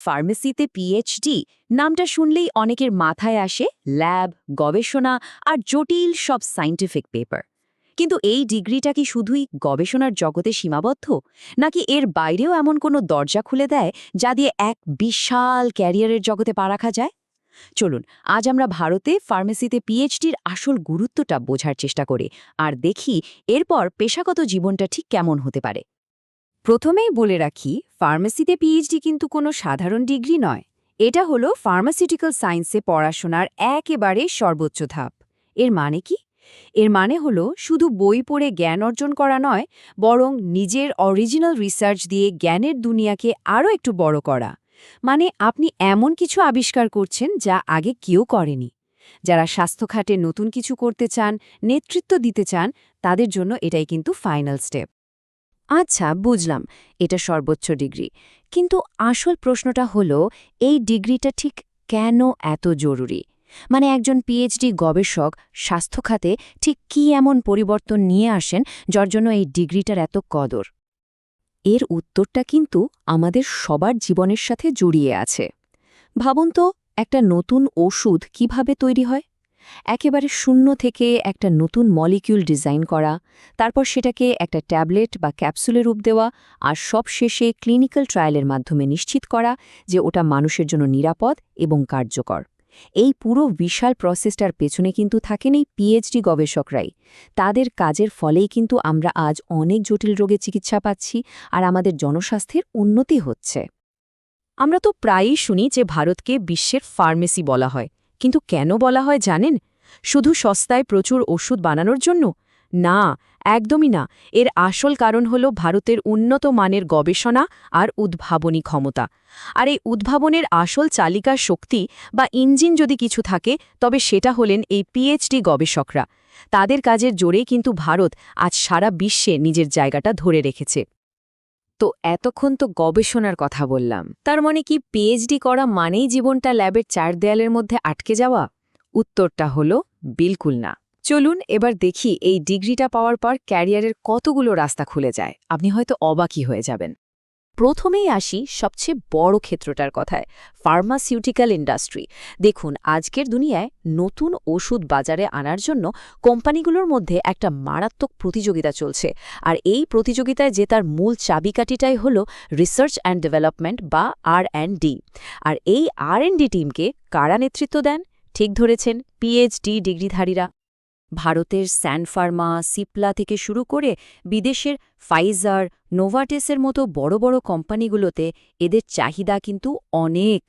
ফার্মেসিতে পিএইচডি নামটা শুনলেই অনেকের মাথায় আসে ল্যাব, গবেষণা আর জটিল সব সায়েন্টিফিক পেপার কিন্তু এই ডিগ্রিটা কি শুধুই গবেষণার জগতে সীমাবদ্ধ? নাকি এর বাইরেও এমন কোনো দরজা খুলে দেয় যা দিয়ে এক বিশাল ক্যারিয়ারের জগতে পা রাখা যায়? চলুন, আজ আমরা ভারতে ফার্মেসিতে পিএইচডির আসল গুরুত্বটা বোঝার চেষ্টা করি আর দেখি এরপর পেশাগত জীবনটা ঠিক কেমন হতে পারে। প্রথমেই বলে রাখি, ফার্মেসিতে পিএইচডি কিন্তু কোনো সাধারণ ডিগ্রি নয়। এটা হলো ফার্মাসিউটিক্যাল সায়েন্সে পড়াশোনার একেবারে সর্বোচ্চ ধাপ। এর মানে কি? এর মানে হলো শুধু বই পড়ে জ্ঞান অর্জন করা নয়, বরং নিজের অরিজিনাল রিসার্চ দিয়ে জ্ঞানের দুনিয়াকে আরও একটু বড় করা। মানে আপনি এমন কিছু আবিষ্কার করছেন যা আগে কেউ করেনি। যারা স্বাস্থ্য খাতে নতুন কিছু করতে চান, নেতৃত্ব দিতে চান, তাদের জন্য এটাই কিন্তু ফাইনাল স্টেপ আচ্ছা বুঝলাম, এটা সর্বোচ্চ ডিগ্রি। কিন্তু আসল প্রশ্নটা হলো, এই ডিগ্রিটা ঠিক কেন এত জরুরি? মানে একজন পিএইচডি গবেষক স্বাস্থ্য খাতে ঠিক কী এমন পরিবর্তন নিয়ে আসেন যার জন্য এই ডিগ্রিটার এত কদর? এর উত্তরটা কিন্তু আমাদের সবার জীবনের সাথে জড়িয়ে আছে। ভাবুন তো, একটা নতুন ওষুধ কীভাবে তৈরি হয়? একেবারে শূন্য থেকে একটা নতুন মলিকিউল ডিজাইন করা, তারপর সেটাকে একটা ট্যাবলেট বা ক্যাপসুলে রূপ দেওয়া আর সব শেষে ক্লিনিক্যাল ট্রায়ালের মাধ্যমে নিশ্চিত করা যে ওটা মানুষের জন্য নিরাপদ এবং কার্যকর। এই পুরো বিশাল প্রসেসটার পেছনে কিন্তু থাকেন এই পিএইচডি গবেষকরাই। তাদের কাজের ফলেই কিন্তু আমরা আজ অনেক জটিল রোগের চিকিৎসা পাচ্ছি আর আমাদের জনস্বাস্থ্যের উন্নতি হচ্ছে। আমরা তো প্রায়ই শুনি যে ভারতকে বিশ্বের ফার্মেসি বলা হয়। কিন্তু কেন বলা হয় জানেন? শুধু সস্তায় প্রচুর ওষুধ বানানোর জন্য? না, একদমই না। এর আসল কারণ হল ভারতের উন্নত মানের গবেষণা আর উদ্ভাবনী ক্ষমতা। আর এই উদ্ভাবনের আসল চালিকা শক্তি বা ইঞ্জিন যদি কিছু থাকে, তবে সেটা হলেন এই পিএইচডি গবেষকরা। তাদের কাজের জোরেই কিন্তু ভারত আজ সারা বিশ্বে নিজের জায়গাটা ধরে রেখেছে। তো এতক্ষণ তো গবেষণার কথা বললাম। তার মানে কি পিএইচডি করা মানেই জীবনটা ল্যাবের চার দেয়ালের মধ্যে আটকে যাওয়া? উত্তরটা হলো, বিলকুল না। চলুন এবার দেখি এই ডিগ্রিটা পাওয়ার পর ক্যারিয়ারের কতগুলো রাস্তা খুলে যায়। আপনি হয়তো অবাকই হয়ে যাবেন। প্রথমেই আসি সবচেয়ে বড় ক্ষেত্রটার কথায় ফার্মাসিউটিক্যাল ইন্ডাস্ট্রি দেখুন, আজকের দুনিয়ায় নতুন ওষুধ বাজারে আনার জন্য কোম্পানিগুলোর মধ্যে একটা মারাত্মক প্রতিযোগিতা চলছে। আর এই প্রতিযোগিতায় যে তার মূল চাবিকাঠিটাই হল রিসার্চ অ্যান্ড ডেভেলপমেন্ট বা আর অ্যান্ড ডি আর এই আর ডি টিমকে কারা নেতৃত্ব দেন? ঠিক ধরেছেন পিএইচডি ডিগ্রিধারীরা। ভারতের স্যানফার্মা সিপলা থেকে শুরু করে বিদেশের ফাইজার, নোভাটেসের মতো বড় বড় কোম্পানিগুলোতে এদের চাহিদা কিন্তু অনেক।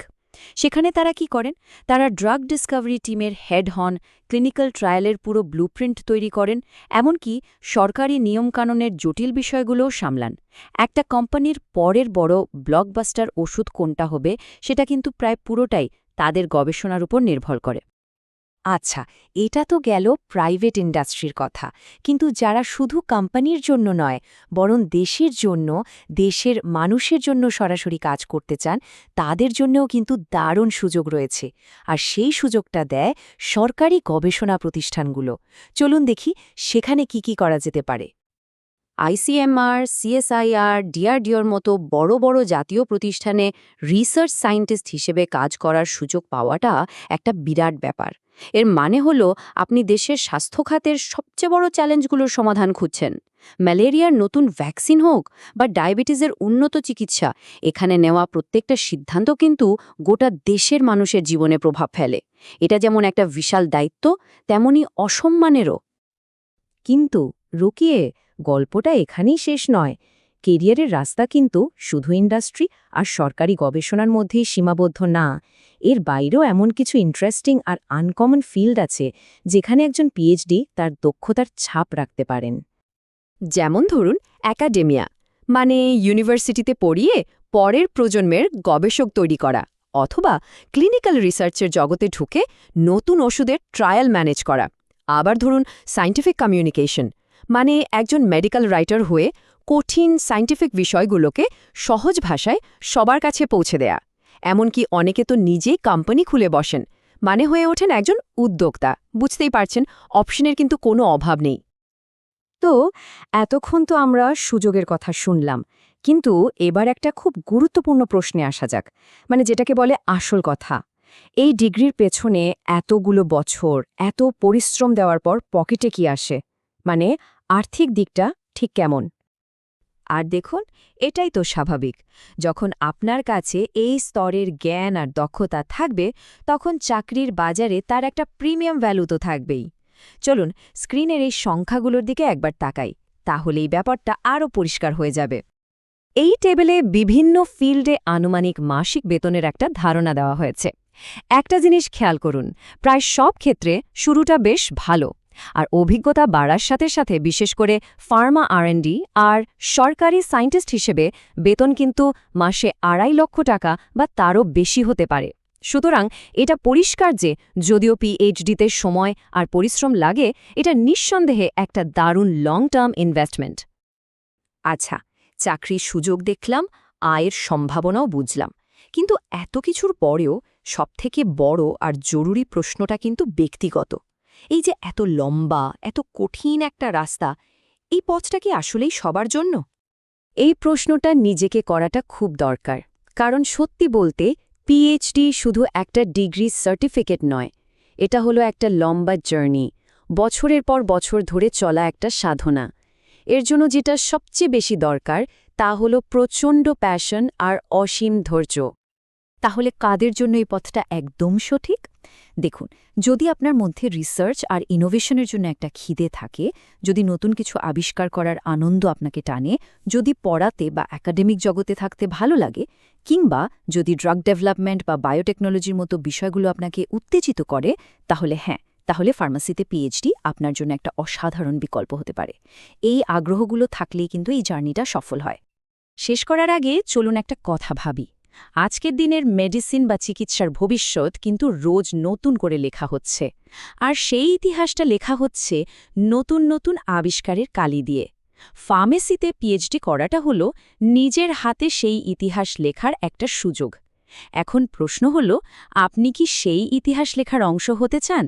সেখানে তারা কি করেন? তারা ড্রাগ ডিসকভারি টিমের হেড হন, ক্লিনিক্যাল ট্রায়ালের পুরো ব্লুপ্রিন্ট তৈরি করেন, এমনকি সরকারি নিয়মকানুনের জটিল বিষয়গুলোও সামলান। একটা কোম্পানির পরের বড় ব্লকবাস্টার ওষুধ কোনটা হবে, সেটা কিন্তু প্রায় পুরোটাই তাদের গবেষণার উপর নির্ভর করে। আচ্ছা এটা তো গেল প্রাইভেট ইন্ডাস্ট্রির কথা। কিন্তু যারা শুধু কোম্পানির জন্য নয়, বরং দেশের জন্য, দেশের মানুষের জন্য সরাসরি কাজ করতে চান, তাদের জন্যও কিন্তু দারুণ সুযোগ রয়েছে। আর সেই সুযোগটা দেয় সরকারি গবেষণা প্রতিষ্ঠানগুলো। চলুন দেখি সেখানে কি কি করা যেতে পারে। আইসিএমআর, সিএসআইআর, ডিআরডিওর মতো বড় বড় জাতীয় প্রতিষ্ঠানে রিসার্চ সায়েন্টিস্ট হিসেবে কাজ করার সুযোগ পাওয়াটা একটা বিরাট ব্যাপার। এর মানে হলো আপনি দেশের স্বাস্থ্য খাতের সবচেয়ে বড় চ্যালেঞ্জগুলোর সমাধান খুঁজছেন। ম্যালেরিয়ার নতুন ভ্যাকসিন হোক বা ডায়াবেটিসের উন্নত চিকিৎসা, এখানে নেওয়া প্রত্যেকটা সিদ্ধান্ত কিন্তু গোটা দেশের মানুষের জীবনে প্রভাব ফেলে। এটা যেমন একটা বিশাল দায়িত্ব, তেমনি অসম্মানেরও। কিন্তু রুকিয়ে, গল্পটা এখানেই শেষ নয়। কেরিয়ারের রাস্তা কিন্তু শুধু ইন্ডাস্ট্রি আর সরকারি গবেষণার মধ্যেই সীমাবদ্ধ না। এর বাইরেও এমন কিছু ইন্টারেস্টিং আর আনকমন ফিল্ড আছে, যেখানে একজন পিএইচডি তার দক্ষতার ছাপ রাখতে পারেন। যেমন ধরুন একাডেমিয়া মানে ইউনিভার্সিটিতে পড়িয়ে পরের প্রজন্মের গবেষক তৈরি করা, অথবা ক্লিনিক্যাল রিসার্চের জগতে ঢুকে নতুন ওষুধের ট্রায়াল ম্যানেজ করা। আবার ধরুন সায়েন্টিফিক কমিউনিকেশন মানে একজন মেডিকেল রাইটার হয়ে কঠিন সায়েন্টিফিক বিষয়গুলোকে সহজ ভাষায় সবার কাছে পৌঁছে দেয়া। এমনকি অনেকে তো নিজেই কোম্পানি খুলে বসেন মানে হয়ে ওঠেন একজন উদ্যোক্তা। বুঝতেই পারছেন অপশনের কিন্তু কোনো অভাব নেই। তো, এতক্ষণ তো আমরা সুযোগের কথা শুনলাম, কিন্তু এবার একটা খুব গুরুত্বপূর্ণ প্রশ্নে আসা যাক মানে যেটাকে বলে আসল কথা। এই ডিগ্রির পেছনে এতগুলো বছর, এত পরিশ্রম দেওয়ার পর পকেটে কি আসে? মানে আর্থিক দিকটা ঠিক কেমন? আর দেখুন, এটাই তো স্বাভাবিক। যখন আপনার কাছে এই স্তরের জ্ঞান আর দক্ষতা থাকবে, তখন চাকরির বাজারে তার একটা প্রিমিয়াম ভ্যালু তো থাকবেই। চলুন, স্ক্রিনের এই সংখ্যাগুলোর দিকে একবার তাকাই, তাহলেই ব্যাপারটা আরও পরিষ্কার হয়ে যাবে। এই টেবিলে বিভিন্ন ফিল্ডে আনুমানিক মাসিক বেতনের একটা ধারণা দেওয়া হয়েছে। একটা জিনিস খেয়াল করুন, প্রায় সব ক্ষেত্রে শুরুটা বেশ ভালো। আর অভিজ্ঞতা বাড়ার সাথে সাথে, বিশেষ করে ফার্মা আরএনডি আর সরকারি সায়েন্টিস্ট হিসেবে বেতন কিন্তু মাসে আড়াই লক্ষ টাকা বা তারও বেশি হতে পারে। সুতরাং এটা পরিষ্কার যে যদিও পিএইচডিতে সময় আর পরিশ্রম লাগে, এটা নিঃসন্দেহে একটা দারুণ লং টার্ম ইনভেস্টমেন্ট আচ্ছা চাকরির সুযোগ দেখলাম, আয়ের সম্ভাবনাও বুঝলাম। কিন্তু এত কিছুর পরেও সবথেকে বড় আর জরুরি প্রশ্নটা কিন্তু ব্যক্তিগত। এই যে এত লম্বা, এত কঠিন একটা রাস্তা, এই পথটা কি আসলেই সবার জন্য? এই প্রশ্নটা নিজেকে করাটা খুব দরকার। কারণ সত্যি বলতে পিএইচডি শুধু একটা ডিগ্রি সার্টিফিকেট নয়, এটা হলো একটা লম্বা জার্নি, বছরের পর বছর ধরে চলা একটা সাধনা। এর জন্য যেটা সবচেয়ে বেশি দরকার, তা হলো প্রচণ্ড প্যাশন আর অসীম ধৈর্য। তাহলে কাদের জন্য এই পথটা একদম সঠিক? দেখুন, যদি আপনার মধ্যে রিসার্চ আর ইনোভেশনের জন্য একটা খিদে থাকে, যদি নতুন কিছু আবিষ্কার করার আনন্দ আপনাকে টানে, যদি পড়াতে বা একাডেমিক জগতে থাকতে ভালো লাগে, কিংবা যদি ড্রাগ ডেভেলপমেন্ট বা বায়োটেকনোলজির মতো বিষয়গুলো আপনাকে উত্তেজিত করে, তাহলে হ্যাঁ তাহলে ফার্মাসিতে পিএইচডি আপনার জন্য একটা অসাধারণ বিকল্প হতে পারে। এই আগ্রহগুলো থাকলেই কিন্তু এই জার্নিটা সফল হয়। শেষ করার আগে চলুন একটা কথা ভাবি। আজকের দিনের মেডিসিন বা চিকিৎসার ভবিষ্যৎ কিন্তু রোজ নতুন করে লেখা হচ্ছে। আর সেই ইতিহাসটা লেখা হচ্ছে নতুন নতুন আবিষ্কারের কালি দিয়ে। ফার্মেসিতে পিএইচডি করাটা হলো নিজের হাতে সেই ইতিহাস লেখার একটা সুযোগ। এখন প্রশ্ন হল, আপনি কি সেই ইতিহাস লেখার অংশ হতে চান?